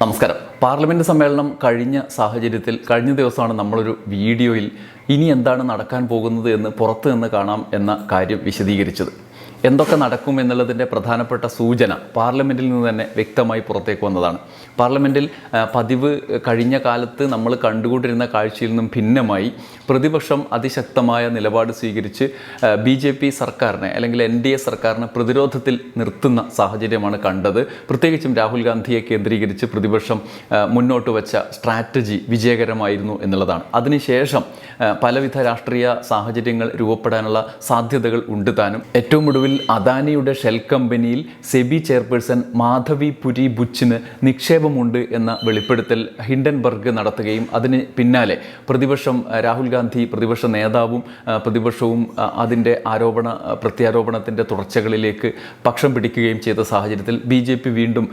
നമസ്കാരം. പാർലമെന്റ് സമ്മേളനം കഴിഞ്ഞ സാഹചര്യത്തിൽ കഴിഞ്ഞ ദിവസമാണ് നമ്മളൊരു വീഡിയോയിൽ ഇനി എന്താണ് നടക്കാൻ പോകുന്നത് എന്ന് പുറത്ത് നിന്ന് കാണാം എന്ന കാര്യം വിശദീകരിച്ചത്. എന്തൊക്കെ നടക്കും എന്നുള്ളതിന്റെ പ്രധാനപ്പെട്ട സൂചന പാർലമെന്റിൽ നിന്ന് തന്നെ വ്യക്തമായി പുറത്തേക്ക് വന്നതാണ്. പാർലമെന്റിൽ പതിവ് കഴിഞ്ഞ കാലത്ത് നമ്മൾ കണ്ടുകൊണ്ടിരുന്ന കാഴ്ചയിൽ നിന്നും ഭിന്നമായി പ്രതിപക്ഷം അതിശക്തമായ നിലപാട് സ്വീകരിച്ച് ബി ജെ പി സർക്കാരിനെ അല്ലെങ്കിൽ എൻ ഡി എ സർക്കാരിനെ പ്രതിരോധത്തിൽ നിർത്തുന്ന സാഹചര്യമാണ് കണ്ടത്. പ്രത്യേകിച്ചും രാഹുൽ ഗാന്ധിയെ കേന്ദ്രീകരിച്ച് പ്രതിപക്ഷം മുന്നോട്ട് വച്ച സ്ട്രാറ്റജി വിജയകരമായിരുന്നു എന്നുള്ളതാണ്. അതിനുശേഷം പലവിധ രാഷ്ട്രീയ സാഹചര്യങ്ങൾ രൂപപ്പെടാനുള്ള സാധ്യതകൾ ഉണ്ട് താനും. ഏറ്റവും ഒടുവിൽ അദാനിയുടെ ഷെൽ കമ്പനിയിൽ സെബി ചെയർപേഴ്സൺ മാധവി പുരി ബുച്ചിന് നിക്ഷേപമുണ്ട് എന്ന വെളിപ്പെടുത്തൽ ഹിൻഡൻബർഗ് നടത്തുകയും അതിന് പിന്നാലെ പ്രതിപക്ഷം രാഹുൽ ഗാന്ധി പ്രതിപക്ഷ നേതാവും പ്രതിപക്ഷവും അതിന്റെ ആരോപണ പ്രത്യാരോപണത്തിന്റെ തുടർച്ചകളിലേക്ക് പക്ഷം പിടിക്കുകയും ചെയ്ത സാഹചര്യത്തിൽ ബി ജെ പി വീണ്ടും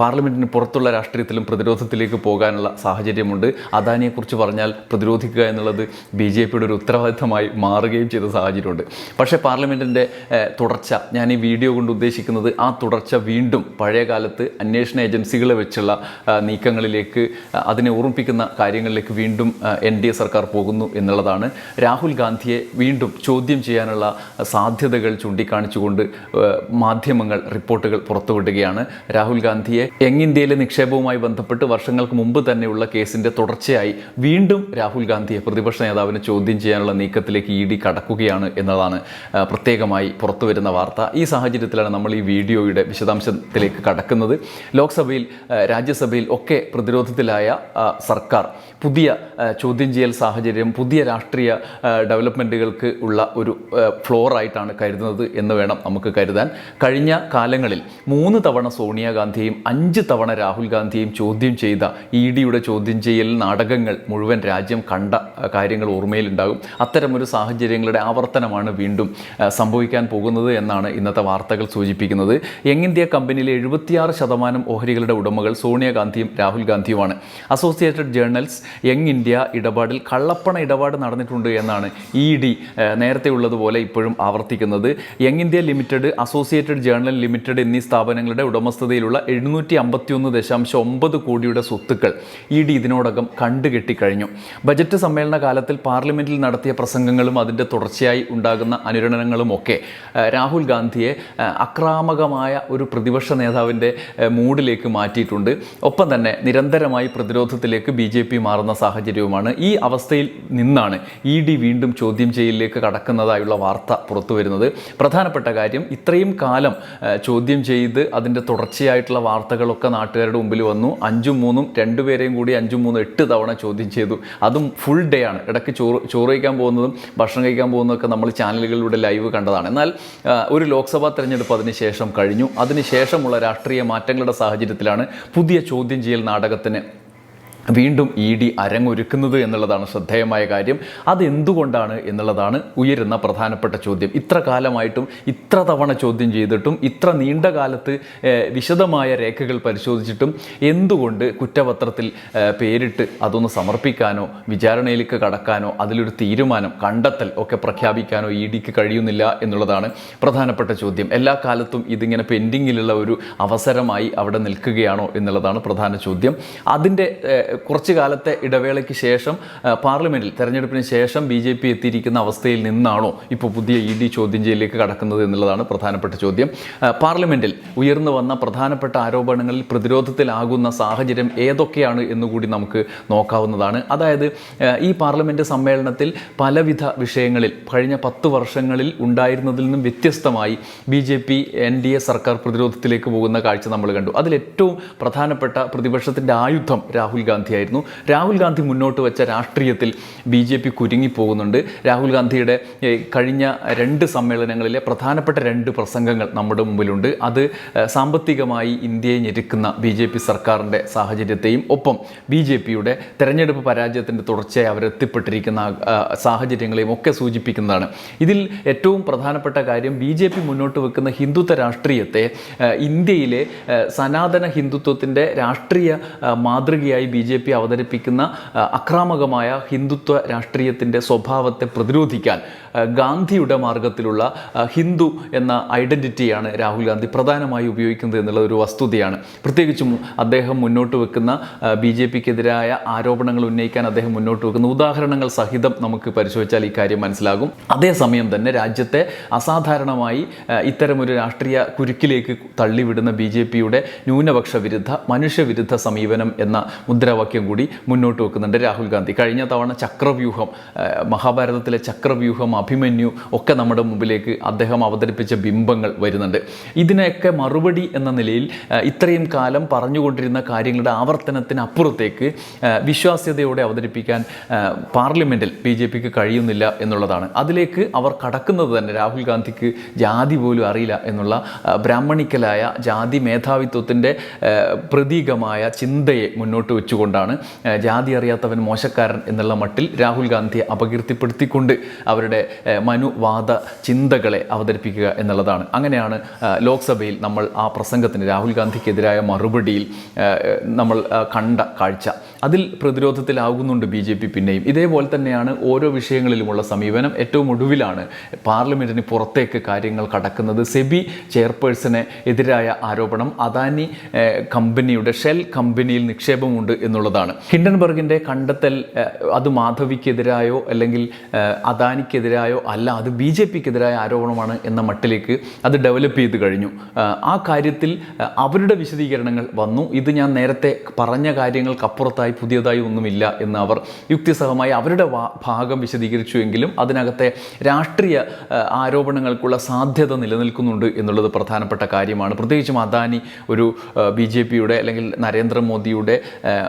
പാർലമെന്റിന് പുറത്തുള്ള രാഷ്ട്രീയത്തിലും പ്രതിരോധത്തിലേക്ക് പോകാനുള്ള സാഹചര്യമുണ്ട്. അദാനിയെക്കുറിച്ച് പറഞ്ഞാൽ പ്രതിരോധിക്കുക എന്നുള്ളത് ബി ജെ പിയുടെ ഒരു ഉത്തരവാദിത്തമായി മാറുകയും ചെയ്ത സാഹചര്യമുണ്ട്. പക്ഷേ പാർലമെന്റിന്റെ തുടർച്ച. ഞാൻ ഈ വീഡിയോ കൊണ്ട് ഉദ്ദേശിക്കുന്നത് ആ തുടർച്ച വീണ്ടും പഴയ കാലത്ത് അന്വേഷണ ഏജൻസികളെ വെച്ചുള്ള നീക്കങ്ങളിലേക്ക് അതിനെ ഓർമ്മിപ്പിക്കുന്ന കാര്യങ്ങളിലേക്ക് വീണ്ടും എൻ ഡി എ സർക്കാർ പോകുന്നു എന്നുള്ളതാണ്. രാഹുൽ ഗാന്ധിയെ വീണ്ടും ചോദ്യം ചെയ്യാനുള്ള സാധ്യതകൾ ചൂണ്ടിക്കാണിച്ചുകൊണ്ട് മാധ്യമങ്ങൾ റിപ്പോർട്ടുകൾ പുറത്തുവിടുകയാണ്. രാഹുൽ ഗാന്ധിയെ യങ് ഇന്ത്യയിലെ നിക്ഷേപവുമായി ബന്ധപ്പെട്ട് വർഷങ്ങൾക്ക് മുമ്പ് തന്നെയുള്ള കേസിന്റെ തുടർച്ചയായി വീണ്ടും രാഹുൽ ഗാന്ധിയെ പ്രതിപക്ഷ നേതാവിനെ ചോദ്യം ചെയ്യാനുള്ള നീക്കത്തിലേക്ക് ഇ ഡി കടക്കുകയാണ് എന്നതാണ് പ്രത്യേകമായി പുറത്തു വരുന്ന വാർത്ത. ഈ സാഹചര്യത്തിലാണ് നമ്മൾ ഈ വീഡിയോയുടെ വിശദാംശത്തിലേക്ക് കടക്കുന്നത്. ലോക്സഭയിൽ രാജ്യസഭയിൽ ഒക്കെ പ്രതിരോധത്തിലായ സർക്കാർ പുതിയ ചോദ്യം ചെയ്യൽ സാഹചര്യം പുതിയ രാഷ്ട്രീയ ഡെവലപ്മെന്റുകൾക്ക് ഉള്ള ഒരു ഫ്ലോറായിട്ടാണ് കരുതുന്നത് എന്ന് വേണം നമുക്ക് കരുതാൻ. കഴിഞ്ഞ കാലങ്ങളിൽ മൂന്ന് തവണ സോണിയാഗാന്ധിയെയും അഞ്ച് തവണ രാഹുൽ ഗാന്ധിയും ചോദ്യം ചെയ്ത ഇ ഡിയുടെ ചോദ്യം ചെയ്യൽ നാടകങ്ങൾ മുഴുവൻ രാജ്യം കണ്ട കാര്യങ്ങൾ ഓർമ്മയിലുണ്ടാകും. അത്തരമൊരു സാഹചര്യങ്ങളുടെ ആവർത്തനമാണ് വീണ്ടും സംഭവിക്കാൻ പോകുന്നത്. എന്നാണ് ഇന്നത്തെ വാർത്തകൾ സൂചിപ്പിക്കുന്നത്. യങ് ഇന്ത്യ കമ്പനിയിലെ എഴുപത്തിയാറ് ശതമാനം ഓഹരികളുടെ ഉടമകൾ സോണിയാഗാന്ധിയും രാഹുൽ ഗാന്ധിയുമാണ്. അസോസിയേറ്റഡ് ജേർണൽസ് യങ് ഇന്ത്യ ഇടപാടിൽ കള്ളപ്പണ ഇടപാട് നടന്നിട്ടുണ്ട് എന്നാണ് ഇ ഡി നേരത്തെ ഉള്ളതുപോലെ ഇപ്പോഴും ആവർത്തിക്കുന്നത്. Young India limited associated journal limited എന്നീ സ്ഥാപനങ്ങളുടെ ഉടമസ്ഥതയിലുള്ള എഴുന്നൂറ്റി അമ്പത്തിയൊന്ന് ദശാംശം ഒമ്പത് കോടിയുടെ സ്വത്തുക്കൾ ഇ ഡി ഇതിനോടകം കണ്ടുകെട്ടിക്കഴിഞ്ഞു. ബജറ്റ് സമ്മേളന കാലത്തിൽ പാർലമെന്റിൽ നടത്തിയ പ്രസംഗങ്ങളും അതിന്റെ തുടർച്ചയായി ഉണ്ടാകുന്ന അനുരണനങ്ങളും ഒക്കെ ആ, രാഹുൽ ഗാന്ധിയെ അക്രാമകമായ ഒരു പ്രതിപക്ഷ നേതാവിന്റെ മൂഡിലേക്ക് മാറ്റിയിട്ടുണ്ട്. ഒപ്പം തന്നെ നിരന്തരമായി പ്രതിരോധത്തിലേക്ക് ബി ജെ പി മാറുന്ന സാഹചര്യവുമാണ്. ഈ അവസ്ഥയിൽ നിന്നാണ് ഇ ഡി വീണ്ടും ചോദ്യം ചെയ്യലിലേക്ക് കടക്കുന്നതായുള്ള വാർത്ത പുറത്തു വരുന്നത്. പ്രധാനപ്പെട്ട കാര്യം ഇത്രയും കാലം ചോദ്യം ചെയ്ത് അതിന്റെ തുടർച്ചയായിട്ടുള്ള വാർത്തകളൊക്കെ നാട്ടുകാരുടെ മുമ്പിൽ വന്നു. അഞ്ചും മൂന്നും രണ്ടുപേരെയും കൂടി അഞ്ചും മൂന്നും എട്ട് തവണ ചോദ്യം ചെയ്തു. അതും ഫുൾ ഡേ ആണ്. ഇടയ്ക്ക് ചോറ് ചോറ് കഴിക്കാൻ പോകുന്നതും ഭക്ഷണം കഴിക്കാൻ പോകുന്നതൊക്കെ നമ്മൾ ചാനലുകളിലൂടെ ലൈവ് കണ്ടതാണ്. എന്നാൽ ഒരു ലോക്സഭാ തെരഞ്ഞെടുപ്പ് അതിനുശേഷം കഴിഞ്ഞു. അതിനുശേഷമുള്ള രാഷ്ട്രീയ മാറ്റങ്ങളുടെ സാഹചര്യത്തിലാണ് പുതിയ ചോദ്യം ചെയ്യൽ നാടകത്തിന് വീണ്ടും ഇ ഡി അരങ്ങൊരുക്കുന്നത് എന്നുള്ളതാണ് ശ്രദ്ധേയമായ കാര്യം. അതെന്തുകൊണ്ടാണ് എന്നുള്ളതാണ് ഉയരുന്ന പ്രധാനപ്പെട്ട ചോദ്യം. ഇത്ര കാലമായിട്ടും ഇത്ര തവണ ചോദ്യം ചെയ്തിട്ടും ഇത്ര നീണ്ട കാലത്ത് വിശദമായ രേഖകൾ പരിശോധിച്ചിട്ടും എന്തുകൊണ്ട് കുറ്റപത്രത്തിൽ പേരിട്ട് അതൊന്ന് സമർപ്പിക്കാനോ വിചാരണയിലേക്ക് കടക്കാനോ അതിലൊരു തീരുമാനം കണ്ടെത്തൽ ഒക്കെ പ്രഖ്യാപിക്കാനോ ഇ ഡിക്ക് കഴിയുന്നില്ല എന്നുള്ളതാണ് പ്രധാനപ്പെട്ട ചോദ്യം. എല്ലാ കാലത്തും ഇതിങ്ങനെ പെൻഡിങ്ങിലുള്ള ഒരു അവസരമായി അവിടെ നിൽക്കുകയാണോ എന്നുള്ളതാണ് പ്രധാന ചോദ്യം. അതിന്റെ കുറച്ച് കാലത്തെ ഇടവേളയ്ക്ക് ശേഷം പാർലമെന്റിൽ തെരഞ്ഞെടുപ്പിന് ശേഷം ബി ജെ പി എത്തിയിരിക്കുന്ന അവസ്ഥയിൽ നിന്നാണോ ഇപ്പോൾ പുതിയ ഇ ഡി ചോദ്യം ചെയ്യലിലേക്ക് കടക്കുന്നത് എന്നുള്ളതാണ് പ്രധാനപ്പെട്ട ചോദ്യം. പാർലമെന്റിൽ ഉയർന്നു വന്ന പ്രധാനപ്പെട്ട ആരോപണങ്ങളിൽ പ്രതിരോധത്തിലാകുന്ന സാഹചര്യം ഏതൊക്കെയാണ് എന്നുകൂടി നമുക്ക് നോക്കാവുന്നതാണ്. അതായത് ഈ പാർലമെന്റ് സമ്മേളനത്തിൽ പലവിധ വിഷയങ്ങളിൽ കഴിഞ്ഞ പത്ത് വർഷങ്ങളിൽ ഉണ്ടായിരുന്നതിൽ നിന്നും വ്യത്യസ്തമായി B J P N D A സർക്കാർ പ്രതിരോധത്തിലേക്ക് പോകുന്ന കാഴ്ച നമ്മൾ കണ്ടു. അതിൽ ഏറ്റവും പ്രധാനപ്പെട്ട പ്രതിപക്ഷത്തിന്റെ ആയുധം രാഹുൽ ഗാന്ധിയായിരുന്നു. രാഹുൽ ഗാന്ധി മുന്നോട്ട് വെച്ച രാഷ്ട്രീയത്തിൽ ബി ജെ പി കുരുങ്ങിപ്പോകുന്നുണ്ട്. രാഹുൽ ഗാന്ധിയുടെ കഴിഞ്ഞ രണ്ട് സമ്മേളനങ്ങളിലെ പ്രധാനപ്പെട്ട രണ്ട് പ്രസംഗങ്ങൾ നമ്മുടെ മുമ്പിലുണ്ട്. അത് സാമ്പത്തികമായി ഇന്ത്യയെ ഞെരുക്കുന്ന ബി ജെ പി സർക്കാരിന്റെ സാഹചര്യത്തെയും ഒപ്പം ബി ജെ പിയുടെ തെരഞ്ഞെടുപ്പ് പരാജയത്തിന്റെ തുടർച്ചയായി അവരെത്തിപ്പെട്ടിരിക്കുന്ന സാഹചര്യങ്ങളെയും ഒക്കെ സൂചിപ്പിക്കുന്നതാണ്. ഇതിൽ ഏറ്റവും പ്രധാനപ്പെട്ട കാര്യം ബി ജെ പി മുന്നോട്ട് വെക്കുന്ന ഹിന്ദുത്വ രാഷ്ട്രീയത്തെ ഇന്ത്യയിലെ സനാതന ഹിന്ദുത്വത്തിന്റെ രാഷ്ട്രീയ മാതൃകയായി ബി ജെ പി അവതരിപ്പിക്കുന്ന അക്രാമകമായ ഹിന്ദുത്വ രാഷ്ട്രീയത്തിന്റെ സ്വഭാവത്തെ പ്രതിരോധിക്കാൻ ഗാന്ധിയുടെ മാർഗത്തിലുള്ള ഹിന്ദു എന്ന ഐഡന്റിറ്റിയാണ് രാഹുൽ ഗാന്ധി പ്രധാനമായി ഉപയോഗിക്കുന്നത് എന്നുള്ള ഒരു വസ്തുതയാണ്. പ്രത്യേകിച്ചും അദ്ദേഹം മുന്നോട്ട് വെക്കുന്ന ബി ജെ പിക്കെതിരായ ആരോപണങ്ങൾ ഉന്നയിക്കാൻ അദ്ദേഹം മുന്നോട്ട് വെക്കുന്ന ഉദാഹരണങ്ങൾ സഹിതം നമുക്ക് പരിശോധിച്ചാൽ ഈ കാര്യം മനസ്സിലാകും. അതേസമയം തന്നെ രാജ്യത്തെ അസാധാരണമായി ഇത്തരമൊരു രാഷ്ട്രീയ കുരുക്കിലേക്ക് തള്ളിവിടുന്ന ബി ജെ പിയുടെ ന്യൂനപക്ഷ വിരുദ്ധ മനുഷ്യവിരുദ്ധ സമീപനം എന്ന മുദ്രാവാക്യം കൂടി മുന്നോട്ട് വെക്കുന്നുണ്ട് രാഹുൽ ഗാന്ധി. കഴിഞ്ഞ തവണ ചക്രവ്യൂഹം മഹാഭാരതത്തിലെ ചക്രവ്യൂഹം അഭിമന്യു ഒക്കെ നമ്മുടെ മുമ്പിലേക്ക് അദ്ദേഹം അവതരിപ്പിച്ച ബിംബങ്ങൾ വരുന്നുണ്ട്. ഇതിനൊക്കെ മറുപടി എന്ന നിലയിൽ ഇത്രയും കാലം പറഞ്ഞുകൊണ്ടിരുന്ന കാര്യങ്ങളുടെ ആവർത്തനത്തിന് അപ്പുറത്തേക്ക് വിശ്വാസ്യതയോടെ അവതരിപ്പിക്കാൻ പാർലമെന്റിൽ ബി ജെ പിക്ക് കഴിയുന്നില്ല എന്നുള്ളതാണ്. അതിലേക്ക് അവർ കടക്കുന്നത് തന്നെ രാഹുൽ ഗാന്ധിക്ക് ജാതി പോലും അറിയില്ല എന്നുള്ള ബ്രാഹ്മണിക്കലായ ജാതി മേധാവിത്വത്തിന്റെ പ്രതീകമായ ചിന്തയെ മുന്നോട്ട് വെച്ചുകൊണ്ടാണ് ജാതി അറിയാത്തവൻ മോശക്കാരൻ എന്നുള്ള മട്ടിൽ രാഹുൽ ഗാന്ധിയെ അപകീർത്തിപ്പെടുത്തിക്കൊണ്ട് അവരുടെ മനുവാദ ചിന്തകളെ അവതരിപ്പിക്കുക എന്നുള്ളതാണ്. അങ്ങനെയാണ് ലോക്സഭയിൽ നമ്മൾ ആ പ്രസംഗത്തിന് രാഹുൽ ഗാന്ധിക്കെതിരായ മറുപടിയിൽ നമ്മൾ കണ്ട കാഴ്ച. അതിൽ പ്രതിരോധത്തിലാകുന്നുണ്ട് ബി ജെ പി പിന്നെയും. ഇതേപോലെ തന്നെയാണ് ഓരോ വിഷയങ്ങളിലുമുള്ള സമീപനം. ഏറ്റവും ഒടുവിലാണ് പാർലമെന്റിന് പുറത്തേക്ക് കാര്യങ്ങൾ കടക്കുന്നത്. സെബി ചെയർപേഴ്സണെ എതിരായ ആരോപണം. അദാനി കമ്പനിയുടെ ഷെൽ കമ്പനിയിൽ നിക്ഷേപമുണ്ട് എന്നുള്ളതാണ്. ഹിൻഡൻബർഗിന്റെ കണ്ടെത്തൽ അത് മാധവിക്കെതിരായോ അല്ലെങ്കിൽ അദാനിക്കെതിരായോ അല്ല അത് ബി ജെ പിക്കെതിരായ ആരോപണമാണ് എന്ന മട്ടിലേക്ക് അത് ഡെവലപ്പ് ചെയ്ത് കഴിഞ്ഞു. ആ കാര്യത്തിൽ അവരുടെ വിശദീകരണങ്ങൾ വന്നു. ഇത് ഞാൻ നേരത്തെ പറഞ്ഞ കാര്യങ്ങൾക്കപ്പുറത്തായി പുതിയതായി ഒന്നുമില്ല എന്ന് അവർ യുക്തിസഹമായി അവരുടെ ഭാഗം വിശദീകരിച്ചുവെങ്കിലും അതിനകത്തെ രാഷ്ട്രീയ ആരോപണങ്ങൾക്കുള്ള സാധ്യത നിലനിൽക്കുന്നുണ്ട് എന്നുള്ളത് പ്രധാനപ്പെട്ട കാര്യമാണ്. പ്രത്യേകിച്ചും അദാനി ഒരു ബി ജെ പിയുടെ അല്ലെങ്കിൽ നരേന്ദ്രമോദിയുടെ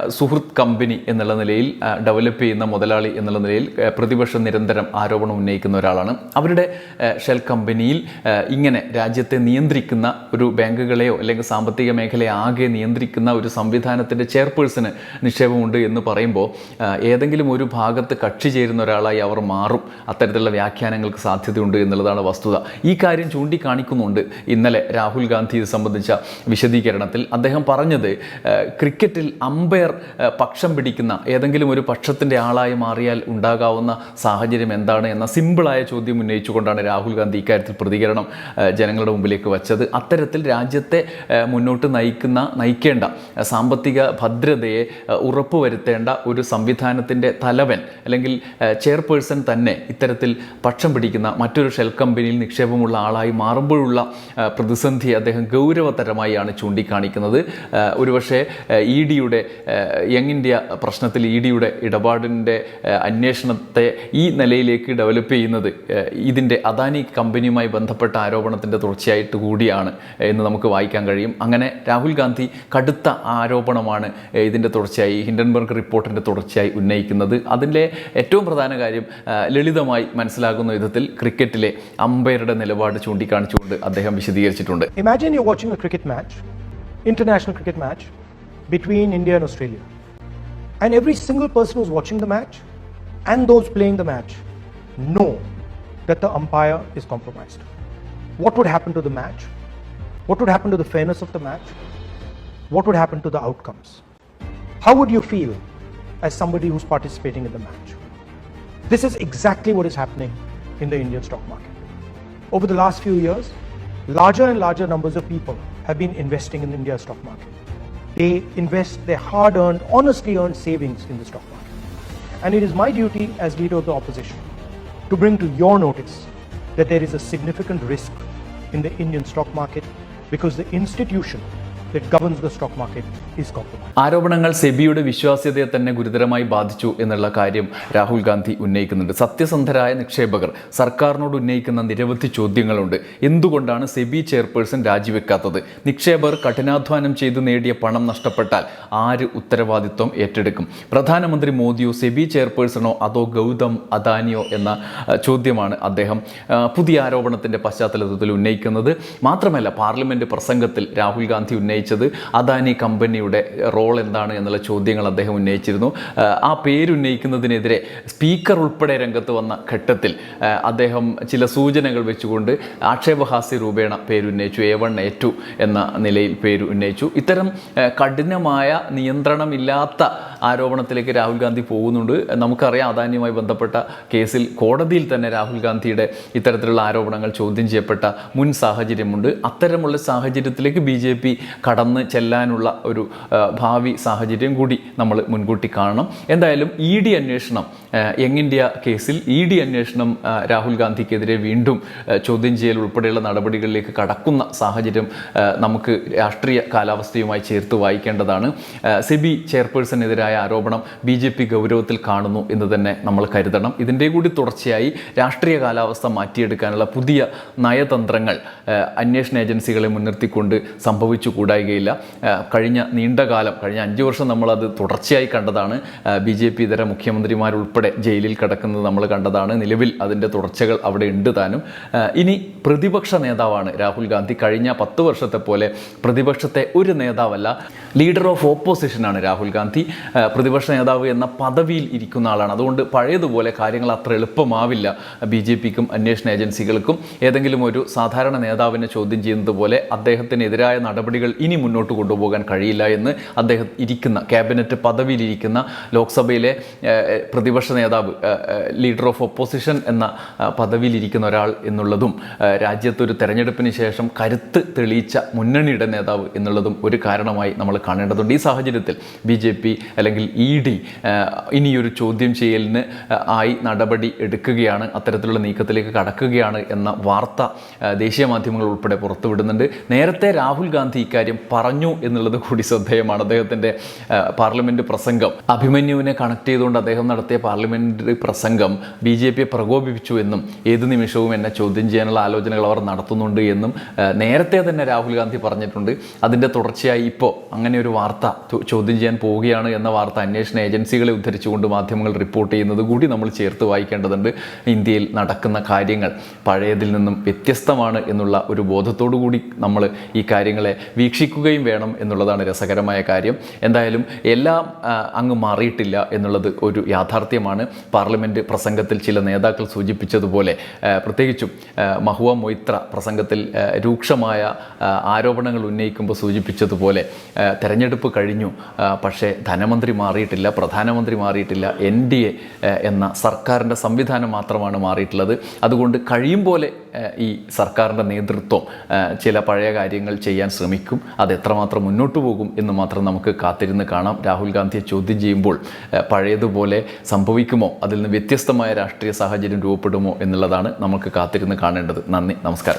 സുഹൃത്ത് കമ്പനി എന്നുള്ള നിലയിൽ ഡെവലപ്പ് ചെയ്യുന്ന മുതലാളി എന്നുള്ള നിലയിൽ പ്രതിപക്ഷം നിരന്തരം ആരോപണം ഉന്നയിക്കുന്ന ഒരാളാണ്. അവരുടെ ഷെൽ കമ്പനിയിൽ ഇങ്ങനെ രാജ്യത്തെ നിയന്ത്രിക്കുന്ന ഒരു ബാങ്കുകളെയോ അല്ലെങ്കിൽ സാമ്പത്തിക മേഖലയെ ആകെ നിയന്ത്രിക്കുന്ന ഒരു സംവിധാനത്തിന്റെ ചെയർപേഴ്സണ് നിക്ഷേപമുണ്ട് എന്ന് പറയുമ്പോൾ ഏതെങ്കിലും ഒരു ഭാഗത്ത് കക്ഷി ചേരുന്ന ഒരാളായി അവർ മാറും. അത്തരത്തിലുള്ള വ്യാഖ്യാനങ്ങൾക്ക് സാധ്യതയുണ്ട് എന്നുള്ളതാണ് വസ്തുത. ഈ കാര്യം ചൂണ്ടിക്കാണിക്കുന്നുണ്ട് ഇന്നലെ രാഹുൽ ഗാന്ധി ഇത് സംബന്ധിച്ച വിശദീകരണത്തിൽ. അദ്ദേഹം പറഞ്ഞത് ക്രിക്കറ്റിൽ അമ്പയർ പക്ഷം പിടിക്കുന്ന ഏതെങ്കിലും ഒരു പക്ഷത്തിന്റെ ആളായി മാറിയാൽ ഉണ്ടാകാവുന്ന സാഹചര്യം എന്താണ് എന്ന സിമ്പിളായ ചോദ്യം ഉന്നയിച്ചുകൊണ്ടാണ് രാഹുൽ ഗാന്ധി ഇക്കാര്യത്തിൽ പ്രതികരണം ജനങ്ങളുടെ മുമ്പിലേക്ക് വച്ചത്. അത്തരത്തിൽ രാജ്യത്തെ മുന്നോട്ട് നയിക്കുന്ന നയിക്കേണ്ട സാമ്പത്തിക ഭദ്രതയെ ഏഹ്, ഉറപ്പുവരുത്തേണ്ട ഒരു സംവിധാനത്തിന്റെ തലവൻ അല്ലെങ്കിൽ ചെയർപേഴ്സൺ തന്നെ ഇത്തരത്തിൽ പക്ഷം പിടിക്കുന്ന മറ്റൊരു ഷെൽ കമ്പനിയിൽ നിക്ഷേപമുള്ള ആളായി മാറുമ്പോഴുള്ള പ്രതിസന്ധി അദ്ദേഹം ഗൗരവതരമായാണ് ചൂണ്ടിക്കാണിക്കുന്നത്. ഒരുപക്ഷെ ഇ ഡിയുടെ യങ് ഇന്ത്യ പ്രശ്നത്തിൽ ഇ ഡിയുടെ ഇടപാടിന്റെ അന്വേഷണത്തെ ഈ നിലയിലേക്ക് ഡെവലപ്പ് ചെയ്യുന്നത് ഇതിന്റെ അദാനി കമ്പനിയുമായി ബന്ധപ്പെട്ട ആരോപണത്തിന്റെ തുടർച്ചയായിട്ട് കൂടിയാണ് എന്ന് നമുക്ക് വായിക്കാൻ കഴിയും. അങ്ങനെ രാഹുൽ ഗാന്ധി കടുത്ത ആരോപണമാണ് ഇതിന്റെ തുടർച്ചയായി ഹിൻഡൻബർഗ് റിപ്പോർട്ടിന്റെ തുടർച്ചയായി ഉന്നയിക്കുന്നത്. അതിന്റെ ഏറ്റവും പ്രധാന കാര്യം ലളിതമായി മനസ്സിലാകുന്ന വിധത്തിൽ ക്രിക്കറ്റിലെ അമ്പയറുടെ നിലപാട് ചൂണ്ടിക്കാണിച്ചുകൊണ്ട് അദ്ദേഹം വിശദീകരിച്ചിട്ടുണ്ട്. Imagine you watching a cricket match international cricket match between India and Australia and every single person is watching the match and those playing the match know the umpire is compromised what would happen to the match what would happen to the fairness of the match what would happen to the outcomes How would you feel as somebody who's participating in the match? This is exactly what is happening in the Indian stock market. Over the last few years, larger and larger numbers of people have been investing in the India's stock market. They invest their hard earned, honestly earned savings in the stock market. And it is my duty as leader of the opposition to bring to your notice that there is a significant risk in the Indian stock market because the institution governs the stock market. ആരോപണങ്ങൾ സെബിയുടെ വിശ്വാസ്യതയെ തന്നെ ഗുരുതരമായി ബാധിച്ചു എന്നുള്ള കാര്യം രാഹുൽ ഗാന്ധി ഉന്നയിക്കുന്നുണ്ട്. സത്യസന്ധരായ നിക്ഷേപകർ സർക്കാരിനോട് ഉന്നയിക്കുന്ന നിരവധി ചോദ്യങ്ങളുണ്ട്. എന്തുകൊണ്ടാണ് സെബി ചെയർപേഴ്സൺ രാജിവെക്കാത്തത്? നിക്ഷേപകർ കഠിനാധ്വാനം ചെയ്ത് നേടിയ പണം നഷ്ടപ്പെട്ടാൽ ആര് ഉത്തരവാദിത്വം ഏറ്റെടുക്കും? പ്രധാനമന്ത്രി മോദിയോ സെബി ചെയർപേഴ്സണോ അതോ ഗൗതം അദാനിയോ എന്ന ചോദ്യമാണ് അദ്ദേഹം പുതിയ ആരോപണത്തിന്റെ പശ്ചാത്തലത്തിൽ ഉന്നയിക്കുന്നത്. മാത്രമല്ല പാർലമെന്റ് പ്രസംഗത്തിൽ രാഹുൽ ഗാന്ധി ഉന്നയിച്ചത്. അദാനി കമ്പനിയുടെ റോൾ എന്താണ് എന്നുള്ള ചോദ്യങ്ങൾ അദ്ദേഹം ഉന്നയിച്ചിരുന്നു. ആ, പേരുന്നയിക്കുന്നതിനെതിരെ സ്പീക്കർ ഉൾപ്പെടെ രംഗത്ത് വന്ന ഘട്ടത്തിൽ അദ്ദേഹം ചില സൂചനകൾ വെച്ചുകൊണ്ട് ആക്ഷേപഹാസ്യ രൂപേണ പേരുന്നയിച്ചു എ വൺ എ ടു എന്ന നിലയിൽ പേര് ഉന്നയിച്ചു. ഇത്തരം കഠിനമായ നിയന്ത്രണമില്ലാത്ത ആരോപണത്തിലേക്ക് രാഹുൽ ഗാന്ധി പോകുന്നുണ്ട്. നമുക്കറിയാം അദാനിയുമായി ബന്ധപ്പെട്ട കേസിൽ കോടതിയിൽ തന്നെ രാഹുൽ ഗാന്ധിയുടെ ഇത്തരത്തിലുള്ള ആരോപണങ്ങൾ ചോദ്യം ചെയ്യപ്പെട്ട മുൻ സാഹചര്യമുണ്ട്. അത്തരമുള്ള സാഹചര്യത്തിലേക്ക് ബി ജെ പി കടന്ന് ചെല്ലാനുള്ള ഒരു ഭാവി സാഹചര്യം കൂടി നമ്മൾ മുൻകൂട്ടി കാണണം. എന്തായാലും ഇ ഡി അന്വേഷണം യങ് ഇന്ത്യ കേസിൽ ഇ ഡി അന്വേഷണം രാഹുൽ ഗാന്ധിക്കെതിരെ വീണ്ടും ചോദ്യം ചെയ്യൽ ഉൾപ്പെടെയുള്ള നടപടികളിലേക്ക് കടക്കുന്ന സാഹചര്യം നമുക്ക് രാഷ്ട്രീയ കാലാവസ്ഥയുമായി ചേർത്ത് വായിക്കേണ്ടതാണ്. സെബി ചെയർപേഴ്സണെതിരായ ആരോപണം ബി ജെ പി ഗൗരവത്തിൽ കാണുന്നു എന്ന് തന്നെ നമ്മൾ കരുതണം. ഇതിന്റെ കൂടി തുടർച്ചയായി രാഷ്ട്രീയ കാലാവസ്ഥ മാറ്റിയെടുക്കാനുള്ള പുതിയ നയതന്ത്രങ്ങൾ അന്വേഷണ ഏജൻസികളെ മുൻനിർത്തിക്കൊണ്ട് സംഭവിച്ചു കൂടായികയില്ല. കഴിഞ്ഞ നീണ്ടകാലം കഴിഞ്ഞ അഞ്ച് വർഷം നമ്മളത് തുടർച്ചയായി കണ്ടതാണ്. ബി ജെ പി ഇതര മുഖ്യമന്ത്രിമാരുൾപ്പെടെ ജയിലിൽ കിടക്കുന്നത് നമ്മൾ കണ്ടതാണ്. നിലവിൽ അതിന്റെ തുടർച്ചകൾ അവിടെ ഉണ്ട് താനും. ഇനി പ്രതിപക്ഷ നേതാവാണ് രാഹുൽ ഗാന്ധി. കഴിഞ്ഞ പത്ത് വർഷത്തെ പോലെ പ്രതിപക്ഷത്തെ ഒരു നേതാവല്ല ലീഡർ ഓഫ് ഓപ്പോസിഷനാണ് രാഹുൽ ഗാന്ധി. പ്രതിപക്ഷ നേതാവ് എന്ന പദവിയിൽ ഇരിക്കുന്ന ആളാണ്. അതുകൊണ്ട് പഴയതുപോലെ കാര്യങ്ങൾ അത്ര എളുപ്പമാവില്ല ബി ജെ പിക്കും അന്വേഷണ ഏജൻസികൾക്കും. ഏതെങ്കിലും ഒരു സാധാരണ നേതാവിനെ ചോദ്യം ചെയ്യുന്നത് പോലെ അദ്ദേഹത്തിനെതിരായ നടപടികൾ ഇനി മുന്നോട്ട് കൊണ്ടുപോകാൻ കഴിയില്ല എന്ന് അദ്ദേഹം ഇരിക്കുന്ന ക്യാബിനറ്റ് പദവിയിലിരിക്കുന്ന ലോക്സഭയിലെ പ്രതിപക്ഷ നേതാവ് ലീഡർ ഓഫ് ഒപ്പോസിഷൻ എന്ന പദവിയിലിരിക്കുന്ന ഒരാൾ എന്നുള്ളതും രാജ്യത്തൊരു തെരഞ്ഞെടുപ്പിന് ശേഷം കരുത്ത് തെളിയിച്ച മുന്നണിയുടെ നേതാവ് എന്നുള്ളതും ഒരു കാരണമായി നമ്മൾ കാണേണ്ടതുണ്ട്. ഈ സാഹചര്യത്തിൽ ബി പി അല്ലെങ്കിൽ ഇ ഡി ഇനിയൊരു ചോദ്യം ചെയ്യലിന് ആയി നടപടി എടുക്കുകയാണ് അത്തരത്തിലുള്ള നീക്കത്തിലേക്ക് കടക്കുകയാണ് എന്ന വാർത്ത ദേശീയ മാധ്യമങ്ങൾ ഉൾപ്പെടെ പുറത്തുവിടുന്നുണ്ട്. നേരത്തെ രാഹുൽ ഗാന്ധി ഇക്കാര്യം പറഞ്ഞു എന്നുള്ളത് കൂടി ശ്രദ്ധേയമാണ്. അദ്ദേഹത്തിന്റെ പാർലമെന്റ് പ്രസംഗം. അഭിമന്യുവിനെ കണക്ട് ചെയ്തുകൊണ്ട് അദ്ദേഹം നടത്തിയ പാർലമെന്റ് പ്രസംഗം ബി ജെ പിയെ പ്രകോപിപ്പിച്ചു എന്നും ഏത് നിമിഷവും എന്നെ ചോദ്യം ചെയ്യാനുള്ള ആലോചനകൾ അവർ നടത്തുന്നുണ്ട് എന്നും നേരത്തെ തന്നെ രാഹുൽ ഗാന്ധി പറഞ്ഞിട്ടുണ്ട്. അതിന്റെ തുടർച്ചയായി ഇപ്പോൾ അങ്ങനെ ഒരു വാർത്ത ചോദ്യം ചെയ്യാൻ പോവുകയാണ് എന്ന വാർത്ത അന്വേഷണ ഏജൻസികളെ ഉദ്ധരിച്ചുകൊണ്ട് മാധ്യമങ്ങൾ റിപ്പോർട്ട് ചെയ്യുന്നത് കൂടി നമ്മൾ ചേർത്ത് വായിക്കേണ്ടതുണ്ട്. ഇന്ത്യയിൽ നടക്കുന്ന കാര്യങ്ങൾ പഴയതിൽ നിന്നും വ്യത്യസ്തമാണ് എന്നുള്ള ഒരു ബോധത്തോടു കൂടി നമ്മൾ ഈ കാര്യങ്ങളെ വീക്ഷിക്കുകയും വേണം എന്നുള്ളതാണ് രസകരമായ കാര്യം. എന്തായാലും എല്ലാം അങ്ങ് മാറിയിട്ടില്ല എന്നുള്ളത് ഒരു യാഥാർത്ഥ്യമാണ്. പാർലമെന്റ് പ്രസംഗത്തിൽ ചില നേതാക്കൾ സൂചിപ്പിച്ചതുപോലെ പ്രത്യേകിച്ചും മഹുവ മൊയ്ത്ര പ്രസംഗത്തിൽ രൂക്ഷമായ ആരോപണങ്ങൾ ഉന്നയിക്കുമ്പോൾ സൂചിപ്പിച്ചതുപോലെ തെരഞ്ഞെടുപ്പ് കഴിഞ്ഞു. പക്ഷേ ധനമന്ത്രി മാറിയിട്ടില്ല പ്രധാനമന്ത്രി മാറിയിട്ടില്ല എൻ ഡി എ എന്ന സർക്കാരിന്റെ സംവിധാനം മാത്രമാണ് മാറിയിട്ടുള്ളത്. അതുകൊണ്ട് കഴിയും പോലെ ഈ സർക്കാരിന്റെ നേതൃത്വം ചില പഴയ കാര്യങ്ങൾ ചെയ്യാൻ ശ്രമിക്കും. അത് എത്രമാത്രം മുന്നോട്ട് പോകും എന്ന് മാത്രം നമുക്ക് കാത്തിരുന്ന് കാണാം. രാഹുൽ ഗാന്ധിയെ ചോദ്യം ചെയ്യുമ്പോൾ പഴയതുപോലെ സംഭവിക്കുമോ? അതിൽ നിന്ന് വ്യത്യസ്തമായ രാഷ്ട്രീയ സാഹചര്യം രൂപപ്പെടുമോ എന്നുള്ളതാണ് നമുക്ക് കാത്തിരുന്ന് കാണേണ്ടത്. നന്ദി നമസ്കാരം.